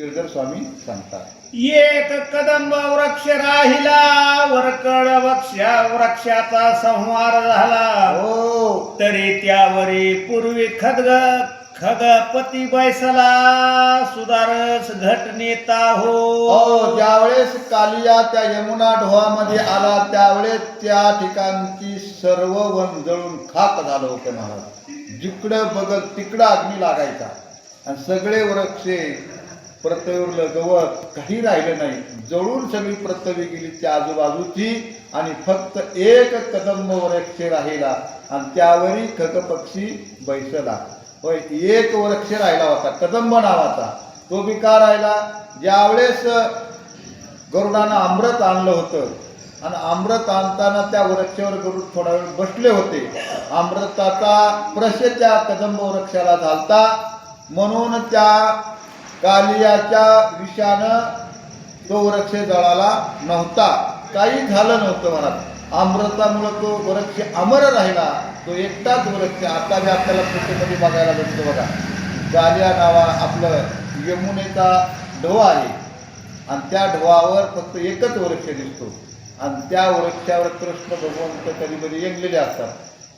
गिरधर स्वामी सांगतात एक कदंब वृक्ष राहिला वरकड वृक्षा वृक्षाचा संहार झाला हो तरी त्यावरी पूर्वी खदग खगपती बैसला सुधारस घटनेता हो हो ज्यावेळेस कालिया त्या यमुना ढोहामध्ये आला त्यावेळेस त्या ठिकाणची सर्व वन जळून खाक झालं होतं महाराज जिकडं बघल तिकडं अग्नी लागायचा आणि सगळे वृक्षे प्रत्यवरलं गवत काही राहिलं नाही. जळून सगळी प्रत्यवी गेली त्या आजूबाजूची आणि फक्त एक कदंब वृक्ष राहिला आणि त्यावरी खगपक्षी बैसला. होय एक वृक्ष राहिला होता कदंब नावाचा. तो बी का राहिला? ज्यावेळेस गरुडानं अमृत आणलं होतं आणि अमृत आणताना त्या वृक्षावर गरुड थोडा वेळ बसले होते. अमृताचा प्रश त्या कदंब वृक्षाला झालता. म्हणून त्या कालियाच्या विषानं तो वृक्ष जळाला नव्हता. काही झालं नव्हतं म्हणत. अमृतामुळं तो वृक्ष अमर राहिला. तो एकटाच वृक्ष. आता जे आपल्याला पुस्तकामध्ये बघायला भेटतो बघा. कालिया नावा आपलं यमुनेचा ढोवा आहे. आणि त्या ढोवावर फक्त एकच वृक्ष दिसतो. आणि त्या वृक्षावर कृष्ण भगवंत कधी कधी येंगलेले असतात.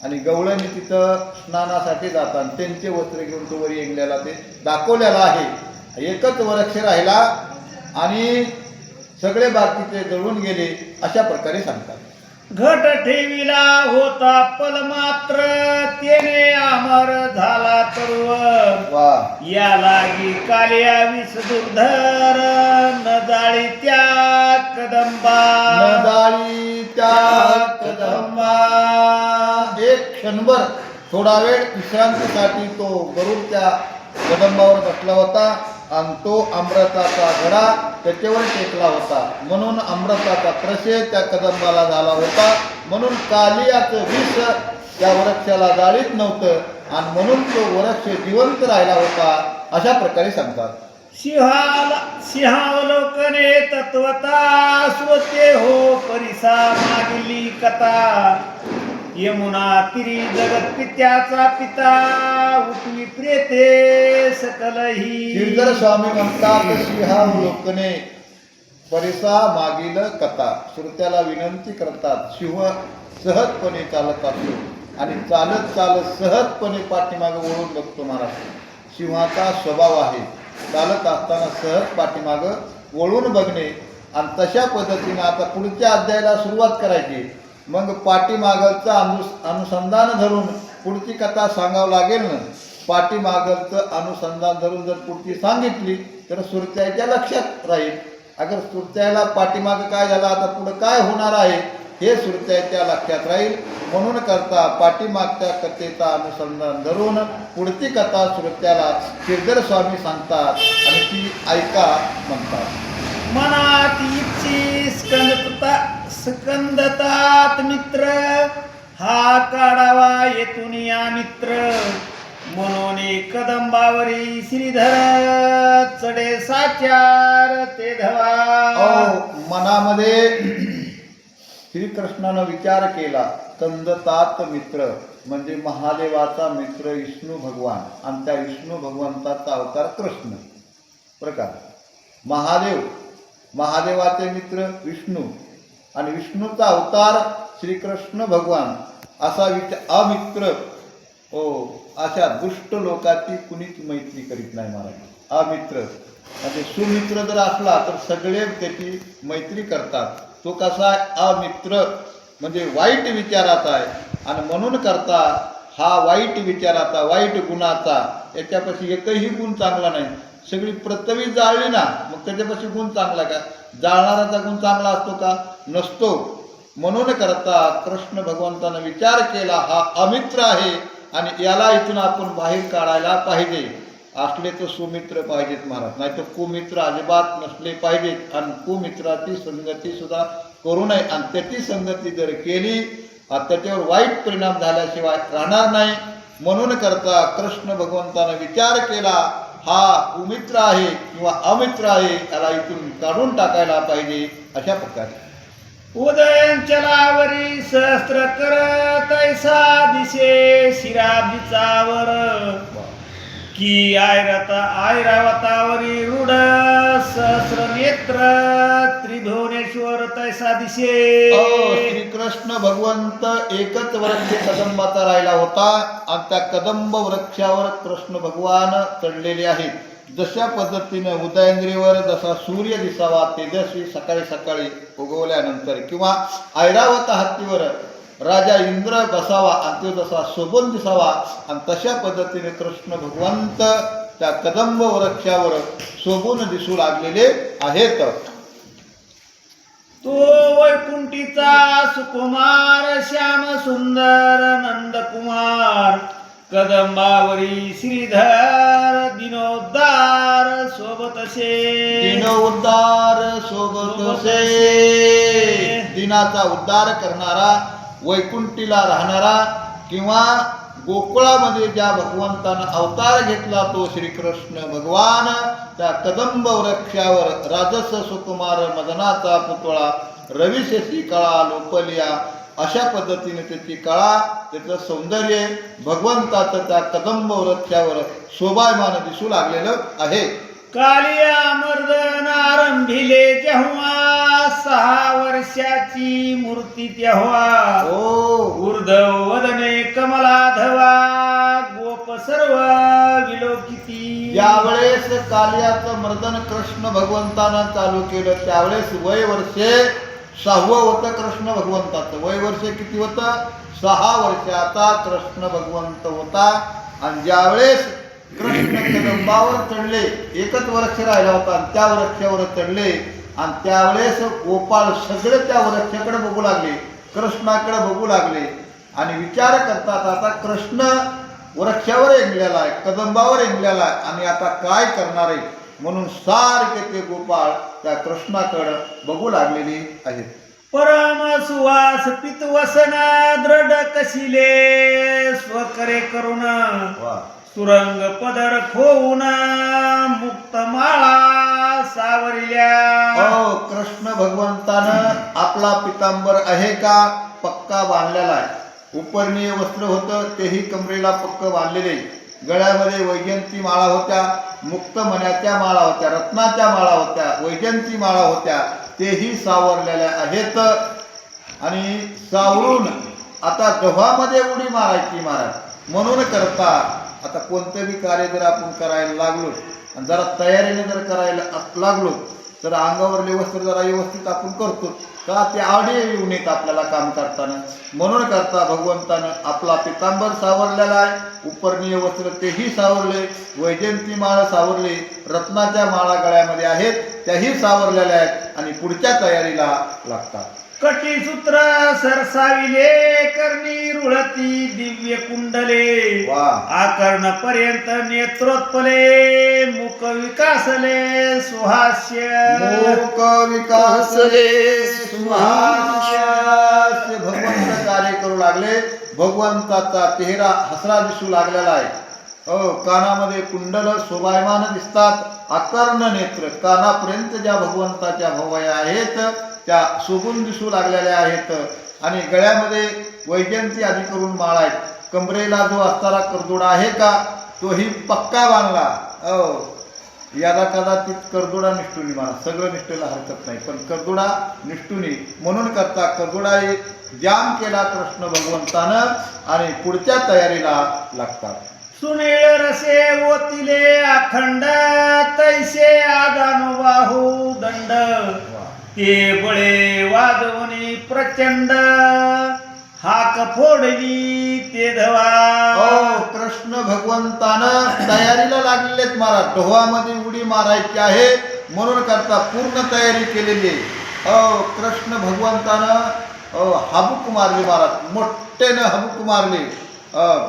आणि गवळणी तिथं स्नानासाठी जातात. त्यांचे वस्त्र घेऊन तो वर येंगल्याला ते दाखवलेला आहे. एकच वृक्ष राहिला आणि सगळे बाकीचे जळून गेले अशा प्रकारे सांगतात. घट ठेविला होता पल मात्र तेने अमर झाला तरुव वा. या लागी कालिया विष दुर्धर न जाळी त्या कदंबा. नदाळी त्या कदंबा. एक क्षणभर थोडा वेळ विश्रांतीसाठी तो गरुड त्या कदंबावर बसला होता. आणि तो अमृताचा घडा त्याच्यावर टेकला होता. म्हणून अमृताचा प्रशय त्या कदंबाला झाला होता. म्हणून कालियाचं विष त्या वृक्षाला जाळीत नव्हतं. आणि म्हणून तो वृक्ष जिवंत राहिला होता. अशा प्रकारे सांगतात. सिंहाला सिंहावलोकने तत्वता स्वते हो परिसा मागली कथा. यमुना तिरी जगत पित्याचा पिता. उठवी प्रेते सकलही श्रीधर स्वामी म्हणतात सिंहावलोकने परिसा मागील कथा. श्रोत्याला विनंती करतात शिव सहजपणे चालत असतो आणि चालत चालत सहजपणे पाठीमागे वळून बघतो महाराज. शिवाचा स्वभाव आहे चालत असताना सहज पाठीमागं वळून बघणे आणि तशा पद्धतीनं आता पुढच्या अध्यायाला सुरुवात करायची. मग पाठीमागचा अनु अनुसंधान धरून पुढची कथा सांगावं लागेल ना? पाठीमागलचं अनुसंधान धरून जर पुढची सांगितली तर सुरत्याच्या लक्षात राहील. अगर सुरत्याला पाठीमागं काय झालं आता पुढं काय होणार आहे हे सुरत्याच्या लक्षात राहील. म्हणून करता पाठीमागच्या कथेचा अनुसंधान धरून पुढची कथा सुरत्याला किरदर स्वामी सांगतात आणि ती ऐका म्हणतात. मनात इच्छी स्कंदता स्कंदतात मित्र हा काढावा येथून या मित्र. म्हणून कदंबावरी श्रीधर चढे साचार ते धवा. मनामध्ये श्रीकृष्णानं विचार केला कंदतात मित्र म्हणजे महादेवाचा मित्र विष्णू भगवान. आणि त्या विष्णू भगवंताचा अवतार कृष्ण. प्रकार. महादेव महादेवाचे मित्र विष्णू. आणि विष्णूचा अवतार श्रीकृष्ण भगवान. असा विचार अमित्र. ओ अशा दुष्ट लोकाची कुणीच मैत्री करीत नाही महाराज. अमित्र. म्हणजे सुमित्र जर असला तर सगळे त्याची मैत्री करतात. तो कसा आहे? अमित्र. म्हणजे वाईट विचाराचा आहे. आणि म्हणून करता हा वाईट विचाराचा वाईट गुणाचा याच्यापाशी एकही गुण चांगला नाही. सगळी पृथ्वी जाळली ना मग त्याच्यापाशी गुण चांगला का? जाळणाराचा गुण चांगला असतो का? नसतो. म्हणून करता कृष्ण भगवंतानं विचार केला हा अमित्र आहे आणि याला इथून आपण बाहेर काढायला पाहिजे. असले तर सुमित्र पाहिजेत महाराज नाही तर कुमित्र अजिबात नसले पाहिजेत. आणि कुमित्राची संगती सुद्धा करू नये. आणि त्याची संगती जर केली त्याच्यावर वाईट परिणाम झाल्याशिवाय राहणार नाही. म्हणून करता कृष्ण भगवंतानं विचार केला हा कुमित्र आहे किंवा अमित्र आहे याला इथून काढून टाकायला पाहिजे अशा प्रकारे. उदयंचलावरी सहस्त्र कर तैसा दिसे शिराबिचावर की आयरता आयरावतावरी रुढ सहस्र नेत्र त्रिभुवनेश्वर तैसा दिसे श्री श्रीकृष्ण भगवंत एकच वृक्ष कदंबाचा राहिला होता. आणि त्या कदंब वृक्षावर कृष्ण भगवान चढलेले आहेत. जशा पद्धतीने उदयंद्रीवर जसा सूर्य दिसावा तेजस्वी सकाळी सकाळी उगवल्यानंतर किंवा ऐरावत हत्तीवर राजा इंद्र बसावा आणि तो जसा शोभून दिसावा आणि तशा पद्धतीने कृष्ण भगवंत त्या कदंब वृक्षावर शोभून दिसू लागलेले आहेत. तो वैकुंठीचा सुकुमार श्याम सुंदर नंदकुमार कदंबावरी श्रीधर दिनोद्धार सोबतसे. दीन उद्धार सोबत से दिनाचा उद्धार करणारा वैकुंठीला राहणारा किंवा गोकुळामध्ये ज्या भगवंतानं अवतार घेतला तो श्रीकृष्ण भगवान त्या कदंब वृक्षावर राजस सुकुमार मदनाचा पुतळा रविशेषी कळा लोपलिया अशा पद्धतीने त्याची कळा त्याचं सौंदर्य भगवंताचं त्या कदंब वृक्षावर शोभायमान दिसू लागलेलं आहे. कालिया मर्दन आरंभिले जेव्हा सहा वर्षाची मूर्ती तेव्हा. हो ऊर्ध्व वदने कमलाधवा गोप सर्व विलोकिती. यावेळेस कालियाचं मर्दन कृष्ण भगवंतानं चालू केलं त्यावेळेस वय वर्षे सहावं होतं कृष्ण भगवंताचं. वय वर्ष किती होतं? सहा वर्षाचा कृष्ण भगवंत होता. आणि ज्यावेळेस कृष्ण कदंबावर चढले एकच वृक्ष राहिला होता आणि त्या वृक्षावर चढले. आणि त्यावेळेस गोपाळ सगळे त्या वृक्षाकडे बघू लागले कृष्णाकडे बघू लागले. आणि विचार करतात आता कृष्ण वृक्षावर एंगलेला आहे कदंबावर एंगलेला आहे. आणि आता काय करणार आहे? म्हणून सारखे ते गोपाळ त्या कृष्णाकडं बघू लागलेले आहेत परम सुवास पितवसन दृढ कशिले स्वकरे करुण. सुरंग पदर खोवून मुक्त माळा सावरिल्या. हो कृष्ण भगवंतानं आपला पितांबर आहे का पक्का बांधलेला आहे? उपरणीय वस्त्र होतं तेही कमरेला पक्क बांधलेले. गळ्यामध्ये वैजयंती माळा होत्या मुक्त मण्याच्या माळा होत्या रत्नाच्या माळा होत्या वैजयंती माळा होत्या तेही सावरलेल्या आहेत. आणि सावरून आता गव्हामध्ये उडी मारायची महाराज. म्हणून करता आता कोणतं बी कार्य जर आपण करायला लागलो आणि जरा तयारीने जर करायला लागलो तर अंगावरले वस्त्र जरा व्यवस्थित आपण करतो. का ते आडे येऊ नयेत आपल्याला काम करताना. म्हणून करता भगवंतानं आपला पितांबर सावरलेला आहे. उपरणीय वस्त्र तेही सावरले. वैजयंती माळ सावरली. रत्नाच्या माळा गळ्यामध्ये आहेत. त्याही सावरलेल्या आहेत. आणि पुढच्या तयारीला लागतात. कटीसूत्र सरसाविले करणी रुळती दिव्य कुंडले. वा. आकर्ण पर्यंत नेत्रोत्पले मुख विकासले सुहास्य. लोक विकासले सुहास्य. भगवंत कार्य करू लागले. भगवंताचा चेहरा हसरा दिसू लागलेला आहे. हो कानामध्ये कुंडल शोभायमान दिसतात. आकर्ण नेत्र कानापर्यंत ज्या भगवंताच्या भवया आहेत त्या शोभून दिसू लागलेल्या आहेत. आणि गळ्यामध्ये वैजयंती आधी करून माळ आहेत. कमरेला जो असणारा करदोडा आहे का तोही पक्का बांधला हो. याला कदाचित करदोडा निष्ठुनी म्हणा. सगळं निष्ठेला हरकत नाही. पण करदोडा निष्ठुनी म्हणून करता करदोडा एक जाम केला कृष्ण भगवंतानं आणि पुढच्या तयारीला लागतात. सुनीळ रसे ओतिले अखंड तैसे आदानुबाहू दंड. ते बळे वाजवणे प्रचंड. हाक फोडली ते हो धवा कृष्ण भगवंतानं तयारीला लागलेत महाराज. डोहामध्ये उडी मारायची आहे म्हणून करता पूर्ण तयारी केलेली आहे. हो कृष्ण भगवंतानं अ, हाबूक मारली महाराज. मोठ्यानं हबूक मारले. हो,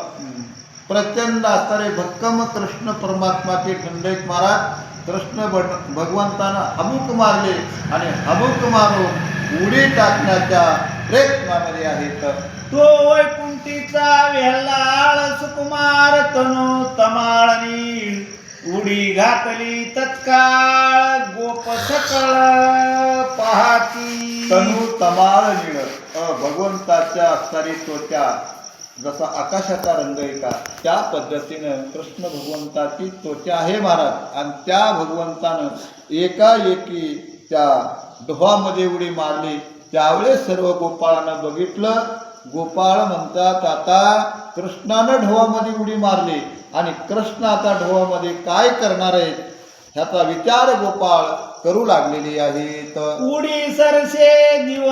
प्रचंड असणारे भक्कम कृष्ण परमात्माचे खंडित महाराज. कृष्ण भट- भगवंतानं हबूक मारले आणि अमुक मारून उडी टाकण्याच्या प्रयत्नामध्ये आहेत. तो वैकुंठीचा वेल्लाळ सुकुमार तनु तमाळनी उडी घातली तत्काळ गोप सकळ पाहती. तनु तमाळ निळ अ, भगवंताच्या असणारी त्वचा जसा आकाशाचा रंग आहे का त्या पद्धतीनं कृष्ण भगवंताची त्वचा आहे महाराज. आणि त्या भगवंतानं एकाएकी त्या डोहामध्ये उडी मारली. त्यावेळेस सर्व गोपाळानं बघितलं. गोपाळ म्हणतात आता कृष्णानं ढोवामध्ये उडी मारली. आणि कृष्ण आता ढोवामध्ये काय करणार आहे ह्याचा विचार गोपाळ करू लागलेली आहेत. उडी सरसे जीवन